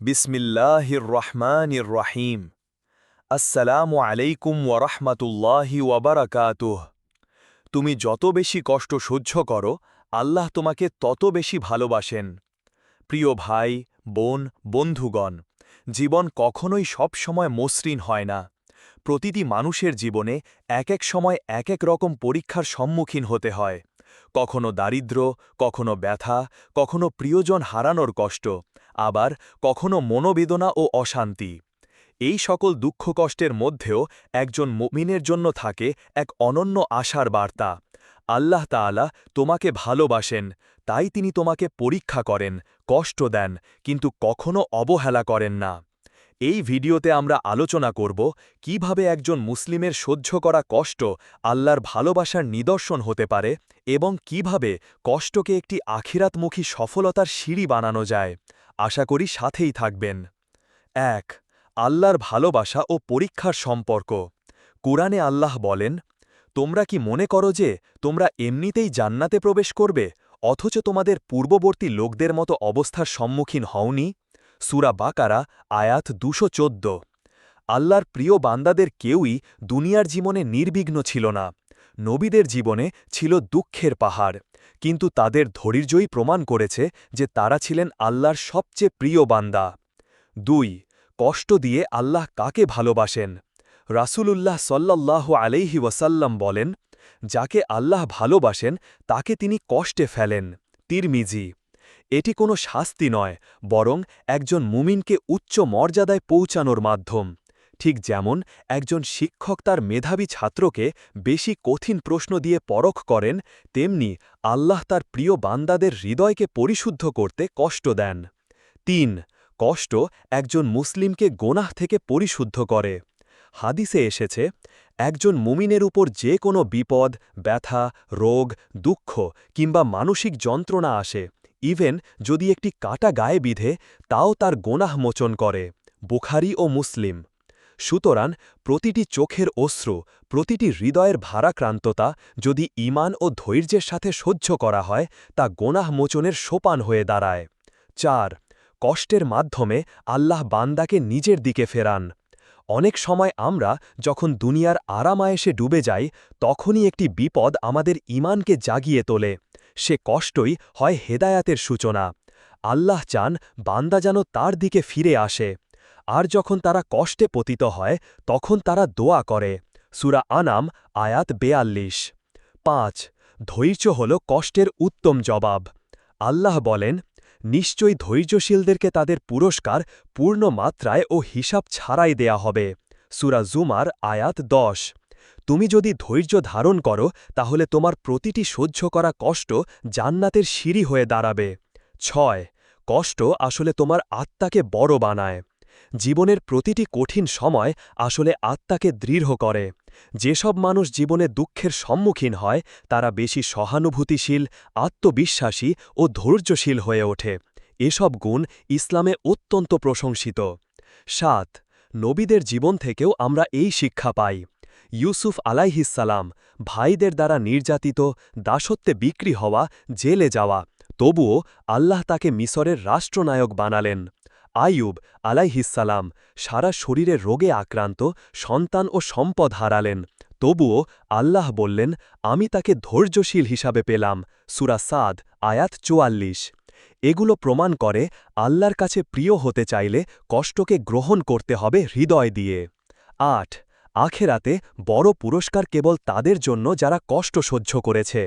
বিসমিল্লাহির রহমানির রহিম আসসালামু আলাইকুম ওয়ারহমাতুল্লাহি ওয়াবারাকাতুহ তুমি যত বেশি কষ্ট সহ্য করো, আল্লাহ তোমাকে তত বেশি ভালোবাসেন। প্রিয় ভাই, বোন, বন্ধুগণ, জীবন কখনোই সব সময় মসৃণ হয় না। প্রতিটি মানুষের জীবনে এক এক সময় এক এক রকম পরীক্ষার সম্মুখীন হতে হয়। কখনো দারিদ্র, কখনো ব্যথা, কখনো প্রিয়জন হারানোর কষ্ট। আবার কখনো মনোবেদনা ও অশান্তি। এই সকল দুঃখ কষ্টের মধ্যেও একজন মুমিনের জন্য থাকে এক অনন্য আশার বার্তা। আল্লাহ তাআলা তোমাকে ভালোবাসেন, তাই তিনি তোমাকে পরীক্ষা করেন, কষ্ট দেন, কিন্তু কখনো অবহেলা করেন না। এই ভিডিওতে আমরা আলোচনা করব কীভাবে একজন মুসলিমের সহ্য করা কষ্ট আল্লাহর ভালোবাসার নিদর্শন হতে পারে এবং কীভাবে কষ্টকে একটি আখিরাতমুখী সফলতার সিঁড়ি বানানো যায়। আশা করি সাথেই থাকবেন। এক, আল্লাহর ভালোবাসা ও পরীক্ষার সম্পর্ক। কুরআনে আল্লাহ বলেন, তোমরা কি মনে করো যে তোমরা এমনিতেই জান্নাতে প্রবেশ করবে, অথচ তোমাদের পূর্ববর্তী লোকদের মতো অবস্থার সম্মুখীন হওনি? সুরা বাকারা, আয়াত দুশো আল্লাহর প্রিয় বান্দাদের কেউই দুনিয়ার জীবনে নির্বিঘ্ন ছিল না। নবীদের জীবনে ছিল দুঃখের পাহাড়, কিন্তু তাদের ধৈর্যই প্রমাণ করেছে যে তারা ছিলেন আল্লাহর সবচেয়ে প্রিয় বান্দা। দুই, কষ্ট দিয়ে আল্লাহ কাকে ভালোবাসেন? রাসূলুল্লাহ সল্লাল্লাহ আলাইহি ওয়াসাল্লাম বলেন, যাকে আল্লাহ ভালোবাসেন, তাকে তিনি কষ্টে ফেলেন। তিরমিজি, এটি কোনো শাস্তি নয়, বরং একজন মুমিনকে উচ্চ মর্যাদায় পৌঁছানোর মাধ্যম। ঠিক যেমন একজন শিক্ষক তার মেধাবী ছাত্রকে বেশি কঠিন প্রশ্ন দিয়ে পরখ করেন, তেমনি আল্লাহ তার প্রিয় বান্দাদের হৃদয়কে পরিশুদ্ধ করতে কষ্ট দেন। তিন, কষ্ট একজন মুসলিমকে গোনাহ থেকে পরিশুদ্ধ করে। হাদিসে এসেছে, একজন মুমিনের উপর যে কোনো বিপদ, ব্যথা, রোগ, দুঃখ কিংবা মানসিক যন্ত্রণা আসে, ইভেন যদি একটি কাটা গায়ে বিধে, তাও তার গোনাহ মোচন করে, বুখারি ও মুসলিম। সুতরাং প্রতিটি চোখের অশ্রু, প্রতিটি হৃদয়ের ভারাক্রান্ততা যদি ইমান ও ধৈর্যের সাথে সহ্য করা হয়, তা গোনাহ মোচনের সোপান হয়ে দাঁড়ায়। চার, কষ্টের মাধ্যমে আল্লাহ বান্দাকে নিজের দিকে ফেরান। অনেক সময় আমরা যখন দুনিয়ার আরামায়েসে ডুবে যাই, তখনই একটি বিপদ আমাদের ইমানকে জাগিয়ে তোলে। সে কষ্টই হয় হেদায়াতের সূচনা। আল্লাহ চান বান্দা যেন তার দিকে ফিরে আসে। আর যখন তারা কষ্টে পতিত হয়, তখন তারা দোয়া করে। সুরা আনাম, আয়াত বেয়াল্লিশ। পাঁচ, ধৈর্য হল কষ্টের উত্তম জবাব। আল্লাহ বলেন, নিশ্চয়ই ধৈর্যশীলদেরকে তাদের পুরস্কার পূর্ণ মাত্রায় ও হিসাব ছাড়াই দেয়া হবে। সুরা জুমার আয়াত দশ। তুমি যদি ধৈর্য ধারণ করো, তাহলে তোমার প্রতিটি সহ্য করা কষ্ট জান্নাতের সিঁড়ি হয়ে দাঁড়াবে। ছয়, কষ্ট আসলে তোমার আত্মাকে বড় বানায়। জীবনের প্রতিটি কঠিন সময় আসলে আত্মাকে দৃঢ় করে। যেসব মানুষ জীবনে দুঃখের সম্মুখীন হয়, তারা বেশি সহানুভূতিশীল, আত্মবিশ্বাসী ও ধৈর্যশীল হয়ে ওঠে। এসব গুণ ইসলামে অত্যন্ত প্রশংসিত। সাত, নবীদের জীবন থেকেও আমরা এই শিক্ষা পাই। ইউসুফ আলাইহিসালাম ভাইদের দ্বারা নির্যাতিত, দাসত্বে বিক্রি হওয়া, জেলে যাওয়া, তবুও আল্লাহ তাকে মিসরের রাষ্ট্রনায়ক বানালেন। আইয়ুব আলাইহিসালাম সারা শরীরে রোগে আক্রান্ত, সন্তান ও সম্পদ হারালেন। তবুও আল্লাহ বললেন, আমি তাকে ধৈর্যশীল হিসাবে পেলাম। সুরা সাদ, আয়াত চুয়াল্লিশ। এগুলো প্রমাণ করে আল্লাহর কাছে প্রিয় হতে চাইলে কষ্টকে গ্রহণ করতে হবে হৃদয় দিয়ে। আট, আখেরাতে বড় পুরস্কার কেবল তাদের জন্য যারা কষ্ট সহ্য করেছে।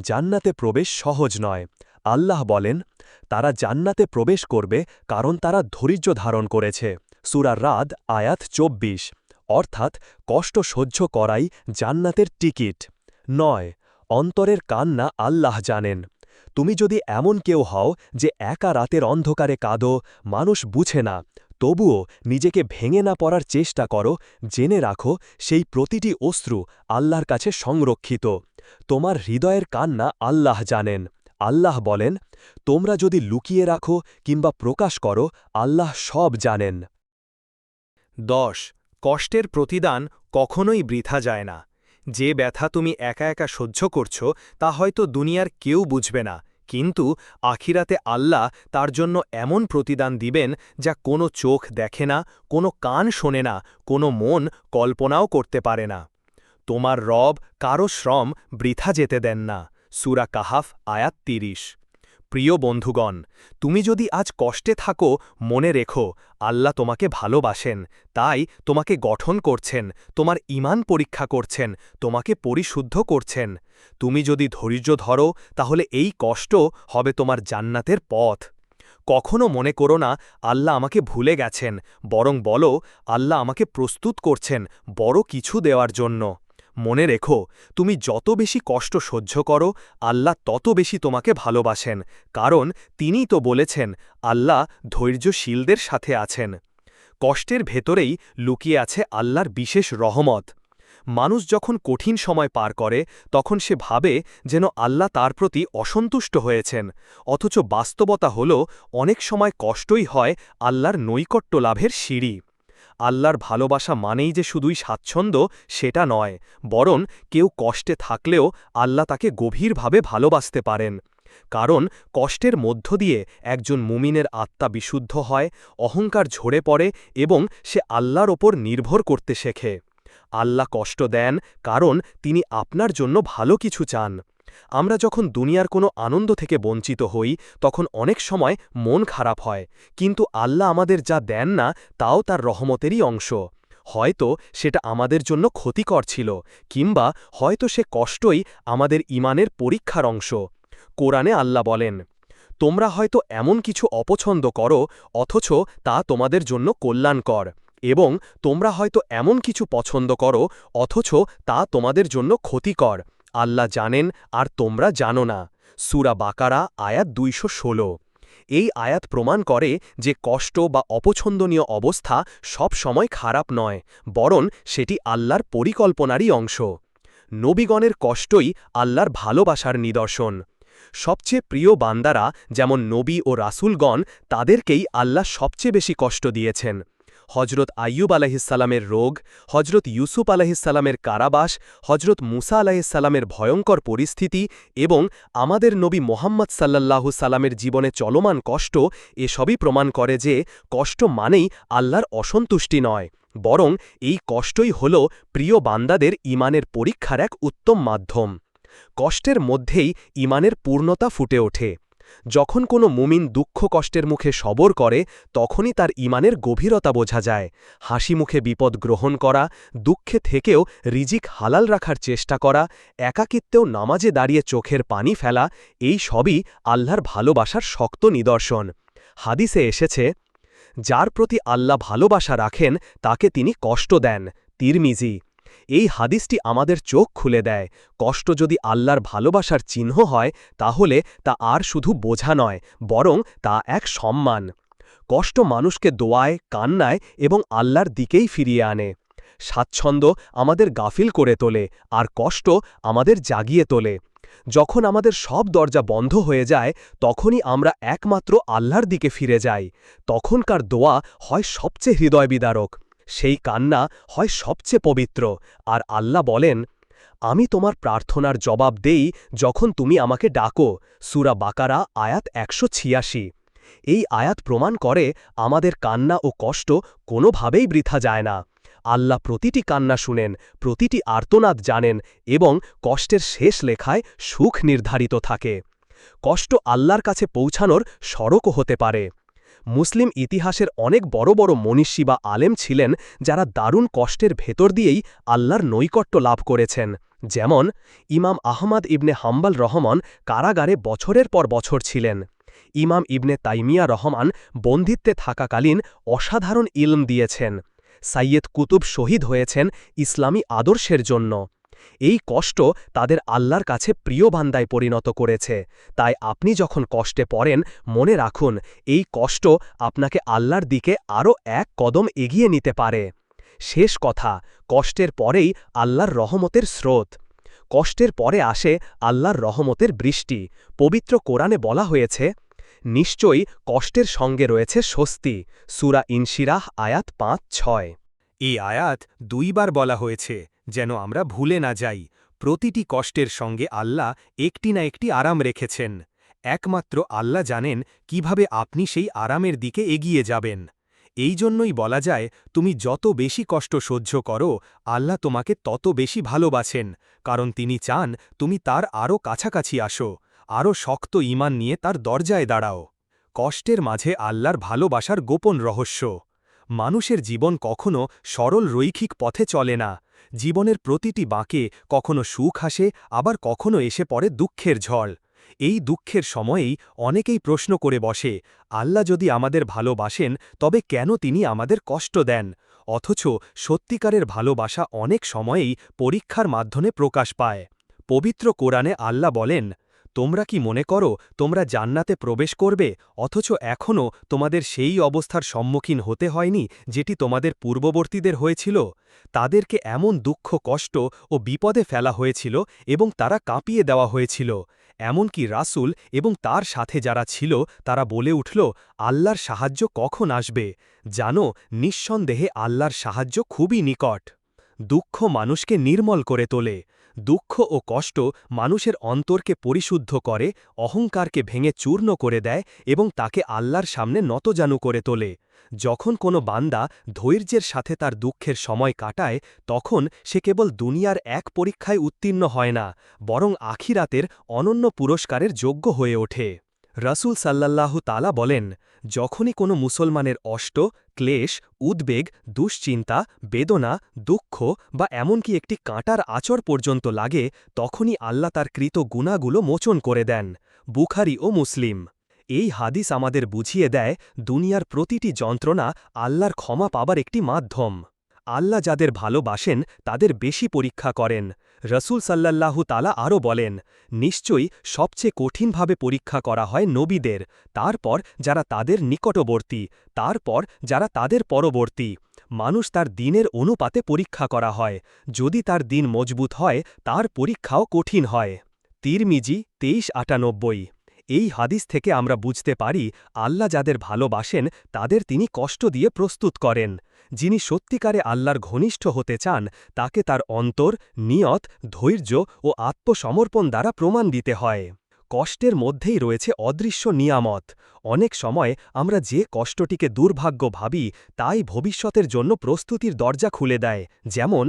জান্নাতে প্রবেশ সহজ নয়। আল্লাহ বলেন, তারা জান্নাতে প্রবেশ করবে কারণ তারা ধৈর্য ধারণ করেছে। সুরা রাদ, আয়াত চব্বিশ। অর্থাৎ কষ্ট সহ্য করাই জান্নাতের টিকিট। নয়, অন্তরের কান্না আল্লাহ জানেন। তুমি যদি এমন কেউ হও যে একা রাতের অন্ধকারে কাঁদো, মানুষ বুঝে না, তবুও নিজেকে ভেঙে না পড়ার চেষ্টা করো, জেনে রাখো সেই প্রতিটি অশ্রু আল্লাহর কাছে সংরক্ষিত। তোমার হৃদয়ের কান্না আল্লাহ জানেন। আল্লাহ বলেন, তোমরা যদি লুকিয়ে রাখো কিংবা প্রকাশ করো, আল্লাহ সব জানেন। দশ, কষ্টের প্রতিদান কখনোই বৃথা যায় না। যে ব্যথা তুমি একা একা সহ্য করছ, তা হয়তো দুনিয়ার কেউ বুঝবে না। কিন্তু আখিরাতে আল্লাহ তার জন্য এমন প্রতিদান দিবেন, যা কোনো চোখ দেখে না, কোনো কান শোনে না, কোনো মন কল্পনাও করতে পারে না। তোমার রব কারও শ্রম বৃথা যেতে দেন না। সুরা কাহাফ, আয়াত তিরিশ। প্রিয় বন্ধুগণ, তুমি যদি আজ কষ্টে থাকো, মনে রেখো, আল্লাহ তোমাকে ভালোবাসেন, তাই তোমাকে গঠন করছেন, তোমার ইমান পরীক্ষা করছেন, তোমাকে পরিশুদ্ধ করছেন। তুমি যদি ধৈর্য ধরো, তাহলে এই কষ্ট হবে তোমার জান্নাতের পথ। কখনো মনে করো না, আল্লাহ আমাকে ভুলে গেছেন, বরং বলো, আল্লাহ আমাকে প্রস্তুত করছেন, বড় কিছু দেওয়ার জন্য। মনে রেখো, তুমি যত বেশি কষ্ট সহ্য করো, আল্লাহ তত বেশি তোমাকে ভালোবাসেন, কারণ তিনিই তো বলেছেন, আল্লাহ ধৈর্যশীলদের সাথে আছেন। কষ্টের ভেতরেই লুকিয়ে আছে আল্লাহর বিশেষ রহমত। মানুষ যখন কঠিন সময় পার করে, তখন সে ভাবে যেন আল্লাহ তার প্রতি অসন্তুষ্ট হয়েছেন, অথচ বাস্তবতা হল, অনেক সময় কষ্টই হয় আল্লাহর নৈকট্য লাভের সিঁড়ি। আল্লাহর ভালোবাসা মানেই যে শুধুই স্বাচ্ছন্দ্য, সেটা নয়, বরং কেউ কষ্টে থাকলেও আল্লাহ তাকে গভীরভাবে ভালোবাসতে পারেন। কারণ কষ্টের মধ্য দিয়ে একজন মুমিনের আত্মা বিশুদ্ধ হয়, অহংকার ঝরে পড়ে এবং সে আল্লাহর ওপর নির্ভর করতে শেখে। আল্লাহ কষ্ট দেন, কারণ তিনি আপনার জন্য ভালো কিছু চান। আমরা যখন দুনিয়ার কোনো আনন্দ থেকে বঞ্চিত হই, তখন অনেক সময় মন খারাপ হয়। কিন্তু আল্লাহ আমাদের যা দেন না, তাও তার রহমতেরই অংশ। হয়তো সেটা আমাদের জন্য ক্ষতিকর ছিল, কিংবা হয়তো সে কষ্টই আমাদের ইমানের পরীক্ষার অংশ। কোরআনে আল্লাহ বলেন, তোমরা হয়তো এমন কিছু অপছন্দ করো, অথচ তা তোমাদের জন্য কল্যাণকর, এবং তোমরা হয়তো এমন কিছু পছন্দ করো, অথচ তা তোমাদের জন্য ক্ষতিকর। আল্লাহ জানেন আর তোমরা জানো না। সুরা বাকারা, আয়াত দুইশ ষোলো। এই আয়াত প্রমাণ করে যে কষ্ট বা অপছন্দনীয় অবস্থা সব সময় খারাপ নয়, বরং সেটি আল্লাহর পরিকল্পনারই অংশ। নবীগণের কষ্টই আল্লাহর ভালোবাসার নিদর্শন। সবচেয়ে প্রিয় বান্দারা, যেমন নবী ও রাসুলগণ, তাদেরকেই আল্লাহ সবচেয়ে বেশি কষ্ট দিয়েছেন। হজরত আইয়ুব আলাহিসাল্লামের রোগ হজরত ইউসুফ আলাহিসাল্লামের কারাবাস হজরত মুসা আলাহিসাল্লামের ভয়ঙ্কর পরিস্থিতি এবং আমাদের নবী মোহাম্মদ সাল্লাল্লাহু সাল্লামের জীবনে চলমান কষ্ট এসবই প্রমাণ করে যে কষ্ট মানেই আল্লাহর অসন্তুষ্টি নয়, বরং এই কষ্টই হল প্রিয় বান্দাদের ইমানের পরীক্ষার এক উত্তম মাধ্যম। কষ্টের মধ্যেই ইমানের পূর্ণতা ফুটে ওঠে। যখন কোনো মুমিন দুঃখ কষ্টের মুখে সবর করে, তখনই তার ইমানের গভীরতা বোঝা যায়। হাসি মুখে বিপদ গ্রহণ করা, দুঃখে থেকেও রিজিক হালাল রাখার চেষ্টা করা, একাকিত্বেও নামাজে দাঁড়িয়ে চোখের পানি ফেলা, এই সবই আল্লাহর ভালোবাসার শক্ত নিদর্শন। হাদিসে এসেছে, যার প্রতি আল্লাহ ভালোবাসা রাখেন, তাকে তিনি কষ্ট দেন। তিরমিজি এই হাদিসটি আমাদের চোখ খুলে দেয়। কষ্ট যদি আল্লাহর ভালোবাসার চিহ্ন হয়, তাহলে তা আর শুধু বোঝা নয়, বরং তা এক সম্মান। কষ্ট মানুষকে দোয়ায়, কান্নায় এবং আল্লাহর দিকেই ফিরিয়ে আনে। স্বাচ্ছন্দ্য আমাদের গাফিল করে তোলে, আর কষ্ট আমাদের জাগিয়ে তোলে। যখন আমাদের সব দরজা বন্ধ হয়ে যায়, তখনই আমরা একমাত্র আল্লাহর দিকে ফিরে যাই। তখনকার দোয়া হয় সবচেয়ে হৃদয়বিদারক। সেই কান্না হয় সবচেয়ে পবিত্র। আর আল্লাহ বলেন, আমি তোমার প্রার্থনার জবাব দেই যখন তুমি আমাকে ডাকো। সুরা বাকারা, আয়াত একশো ছিয়াশি। এই আয়াত প্রমাণ করে আমাদের কান্না ও কষ্ট কোনোভাবেই বৃথা যায় না। আল্লাহ প্রতিটি কান্না শুনেন, প্রতিটি আর্তনাদ জানেন এবং কষ্টের শেষ লেখায় সুখ নির্ধারিত থাকে। কষ্ট আল্লাহর কাছে পৌঁছানোর সড়কও হতে পারে। মুসলিম ইতিহাসের অনেক বড় বড় মনীষী বা আলেম ছিলেন যারা দারুণ কষ্টের ভেতর দিয়েই আল্লাহর নৈকট্য লাভ করেছেন। যেমন, ইমাম আহমদ ইবনে হাম্বাল রহমান কারাগারে বছরের পর বছর ছিলেন। ইমাম ইবনে তাইমিয়া রহমান বন্দিত্বে থাকাকালীন অসাধারণ ইলম দিয়েছেন। সাইয়েদ কুতুব শহীদ হয়েছেন ইসলামী আদর্শের জন্য। এই কষ্ট তাদের আল্লাহর কাছে প্রিয় বান্দায় পরিণত করেছে। তাই আপনি যখন কষ্টে পড়েন, মনে রাখুন, এই কষ্ট আপনাকে আল্লাহর দিকে আরও এক কদম এগিয়ে নিতে পারে। শেষ কথা, কষ্টের পরেই আল্লাহর রহমতের স্রোত। কষ্টের পরে আসে আল্লাহর রহমতের বৃষ্টি। পবিত্র কোরআনে বলা হয়েছে, নিশ্চয়ই কষ্টের সঙ্গে রয়েছে স্বস্তি। সুরা ইনশিরাহ আয়াত পাঁচ ছয়। এই আয়াত দুইবার বলা হয়েছে যেন আমরা ভুলে না যাই, প্রতিটি কষ্টের সঙ্গে আল্লাহ একটি না একটি আরাম রেখেছেন। একমাত্র আল্লাহ জানেন কীভাবে আপনি সেই আরামের দিকে এগিয়ে যাবেন। এই জন্যই বলা যায়, তুমি যত বেশি কষ্ট সহ্য করো, আল্লাহ তোমাকে তত বেশি ভালোবাসেন, কারণ তিনি চান তুমি তার আরও কাছাকাছি আসো, আরও শক্ত ইমান নিয়ে তার দরজায় দাঁড়াও। কষ্টের মাঝে আল্লাহর ভালোবাসার গোপন রহস্য। মানুষের জীবন কখনো সরল রৈখিক পথে চলে না। জীবনের প্রতিটি বাঁকে কখনো সুখ আসে, আবার কখনো এসে পড়ে দুঃখের ঝড়। এই দুঃখের সময়েই অনেকেই প্রশ্ন করে বসে, আল্লাহ যদি আমাদের ভালোবাসেন, তবে কেন তিনি আমাদের কষ্ট দেন? অথচ সত্যিকারের ভালোবাসা অনেক সময়েই পরীক্ষার মাধ্যমে প্রকাশ পায়। পবিত্র কোরআনে আল্লাহ বলেন তোমরা কি মনে করো, তোমরা জান্নাতে প্রবেশ করবে, অথচ এখনও তোমাদের সেই অবস্থার সম্মুখীন হতে হয়নি, যেটি তোমাদের পূর্ববর্তীদের হয়েছিল? তাদেরকে এমন দুঃখ, কষ্ট ও বিপদে ফেলা হয়েছিল এবং তারা কাঁপিয়ে দেওয়া হয়েছিল। এমনকি রাসুল এবং তার সাথে যারা ছিল, তারা বলে উঠল, আল্লাহর সাহায্য কখন আসবে? জানো, নিঃসন্দেহে আল্লাহর সাহায্য খুবই নিকট। দুঃখ মানুষকে নির্মল করে তোলে, দুঃখ ও কষ্ট মানুষের অন্তরকে পরিশুদ্ধ করে, অহংকারকে ভেঙে চূর্ণ করে দেয় এবং তাকে আল্লাহর সামনে নতজানু করে তোলে। যখন কোনো বান্দা ধৈর্যের সাথে তার দুঃখের সময় কাটায়, তখন সে কেবল দুনিয়ার এক পরীক্ষায় উত্তীর্ণ হয় না, বরং আখিরাতের অনন্য পুরস্কারের যোগ্য হয়ে ওঠে। রাসুল সাল্লাল্লাহু তালা বলেন, যখনই কোনো মুসলমানের অষ্ট, ক্লেশ, উদ্বেগ, দুশ্চিন্তা, বেদনা, দুঃখ বা এমনকি একটি কাঁটার আচর পর্যন্ত লাগে, তখনই আল্লাহ তার কৃত গুণাগুলো মোচন করে দেন, বুখারি ও মুসলিম। এই হাদিস আমাদের বুঝিয়ে দেয়, দুনিয়ার প্রতিটি যন্ত্রণা আল্লাহর ক্ষমা পাবার একটি মাধ্যম। আল্লাহ যাদের ভালোবাসেন, তাদের বেশি পরীক্ষা করেন। রসুল সাল্লাল্লাহু তালা আরও বলেন, নিশ্চয়ই সবচেয়ে কঠিনভাবে পরীক্ষা করা হয় নবীদের, তারপর যারা তাদের নিকটবর্তী, তারপর যারা তাদের পরবর্তী। মানুষ তার দিনের অনুপাতে পরীক্ষা করা হয়, যদি তার দিন মজবুত হয়, তার পরীক্ষাও কঠিন হয়। তিরমিজি তেইশ আটানব্বই। এই হাদিস থেকে আমরা বুঝতে পারি, আল্লাহ যাদের ভালোবাসেন, তাদের তিনি কষ্ট দিয়ে প্রস্তুত করেন। যিনি সত্যিকারে আল্লাহর ঘনিষ্ঠ হতে চান, তাকে তার অন্তর, নিয়ত, ধৈর্য ও আত্মসমর্পণ দ্বারা প্রমাণ দিতে হয়। কষ্টের মধ্যেই রয়েছে অদৃশ্য নিয়ামত। অনেক সময় আমরা যে কষ্টটিকে দুর্ভাগ্য ভাবি, তাই ভবিষ্যতের জন্য প্রস্তুতির দরজা খুলে দেয়, যেমন,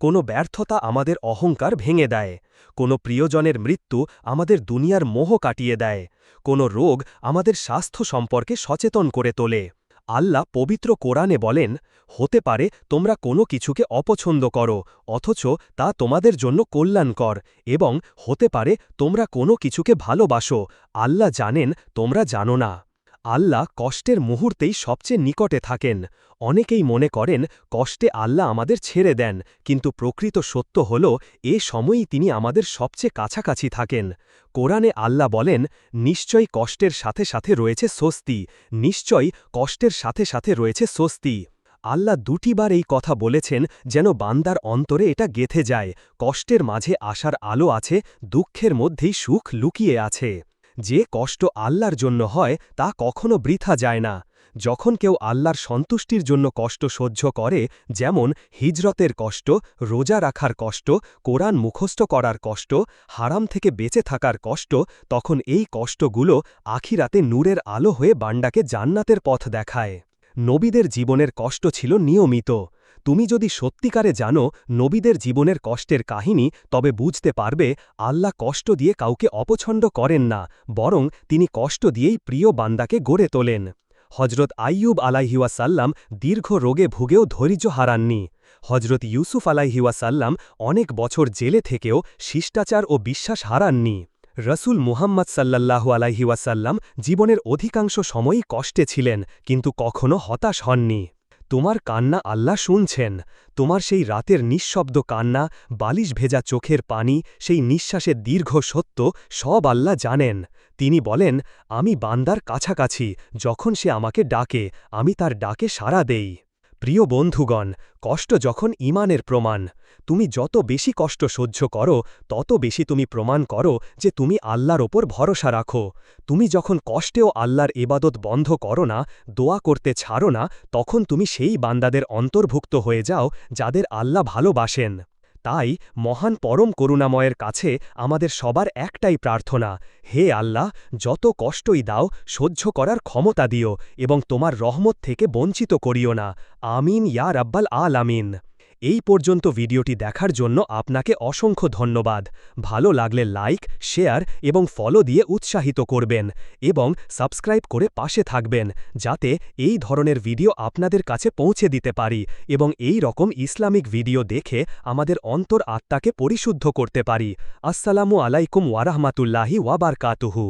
কোনো ব্যর্থতা আমাদের অহংকার ভেঙে দেয়, কোনো প্রিয়জনের মৃত্যু আমাদের দুনিয়ার মোহ কাটিয়ে দেয়, কোনো রোগ আমাদের স্বাস্থ্য সম্পর্কে সচেতন করে তোলে। আল্লাহ পবিত্র কোরআনে বলেন, হতে পারে তোমরা কোনো কিছুকে অপছন্দ করো, অথচ তা তোমাদের জন্য কল্যাণকর, এবং হতে পারে তোমরা কোনো কিছুকে ভালোবাসো, আল্লাহ জানেন তোমরা জানো না। আল্লাহ কষ্টের মুহূর্তেই সবচেয়ে নিকটে থাকেন। অনেকেই মনে করেন, কষ্টে আল্লাহ আমাদের ছেড়ে দেন, কিন্তু প্রকৃত সত্য হল, এ সময়ই তিনি আমাদের সবচেয়ে কাছাকাছি থাকেন। কোরআনে আল্লাহ বলেন, নিশ্চয়ই কষ্টের সাথে সাথে রয়েছে স্বস্তি, নিশ্চয়ই কষ্টের সাথে সাথে রয়েছে স্বস্তি। আল্লাহ দুটিবার এই কথা বলেছেন, যেন বান্দার অন্তরে এটা গেথে যায়, কষ্টের মাঝে আসার আলো আছে, দুঃখের মধ্যেই সুখ লুকিয়ে আছে। যে কষ্ট আল্লাহর জন্য হয়, তা কখনো বৃথা যায় না। যখন কেউ আল্লাহর সন্তুষ্টির জন্য কষ্ট সহ্য করে, যেমন হিজরতের কষ্ট, রোজা রাখার কষ্ট, কোরআন মুখস্থ করার কষ্ট, হারাম থেকে বেঁচে থাকার কষ্ট, তখন এই কষ্টগুলো আখিরাতে নূরের আলো হয়ে বান্ডাকে জান্নাতের পথ দেখায়। নবীদের জীবনের কষ্ট ছিল নিয়মিত। তুমি যদি সত্যিকারে জানো নবীদের জীবনের কষ্টের কাহিনী, তবে বুঝতে পারবে আল্লাহ কষ্ট দিয়ে কাউকে অপছন্দ করেন না, বরং তিনি কষ্ট দিয়েই প্রিয় বান্দাকে গড়ে তোলেন। হজরত আইয়ুব আলাইহিওয়াসাল্লাম দীর্ঘ রোগে ভুগেও ধৈর্য হারাননি। হজরত ইউসুফ আলাইহিওয়াসাল্লাম অনেক বছর জেলে থেকেও শিষ্টাচার ও বিশ্বাস হারাননি। রসুল মুহাম্মদ সাল্লাল্লাহু আলাইহিওয়াসাল্লাম জীবনের অধিকাংশ সময়ই কষ্টে ছিলেন, কিন্তু কখনও হতাশ হননি। তোমার কান্না আল্লাহ শুনছেন। তোমার সেই রাতের নিঃশব্দ কান্না, বালিশ ভেজা চোখের পানি, সেই নিঃশ্বাসের দীর্ঘ সত্য, সব আল্লাহ জানেন। তিনি বলেন, আমি বান্দার কাছাকাছি, যখন সে আমাকে ডাকে, আমি তার ডাকে সাড়া দেই। প্রিয় বন্ধুগণ, কষ্ট যখন ইমানের প্রমাণ, তুমি যত বেশি কষ্ট সহ্য করো, তত বেশি তুমি প্রমাণ করো যে তুমি আল্লাহর ওপর ভরসা রাখো। তুমি যখন কষ্টেও আল্লাহর এবাদত বন্ধ করো না, দোয়া করতে ছাড়ো না, তখন তুমি সেই বান্দাদের অন্তর্ভুক্ত হয়ে যাও যাদের আল্লাহ ভালোবাসেন। তাই মহান পরম করুণাময়ের কাছে আমাদের সবার একটাই প্রার্থনা, হে আল্লাহ, যত কষ্টই দাও, সহ্য করার ক্ষমতা দিও এবং তোমার রহমত থেকে বঞ্চিত করিও না। আমিন, ইয়া রাব্বাল আল আমিন এই পর্যন্ত ভিডিওটি দেখার জন্য আপনাকে অসংখ্য ধন্যবাদ। ভালো লাগলে লাইক, শেয়ার এবং ফলো দিয়ে উৎসাহিত করবেন এবং সাবস্ক্রাইব করে পাশে থাকবেন যাতে এই ধরনের ভিডিও আপনাদের কাছে পৌঁছে দিতে পারি এবং এই রকম ইসলামিক ভিডিও দেখে আমাদের অন্তর আত্মাকে পরিশুদ্ধ করতে পারি। আসসালামু আলাইকুম ওয়ারাহমাতুল্লাহি ওয়াবারকাতুহু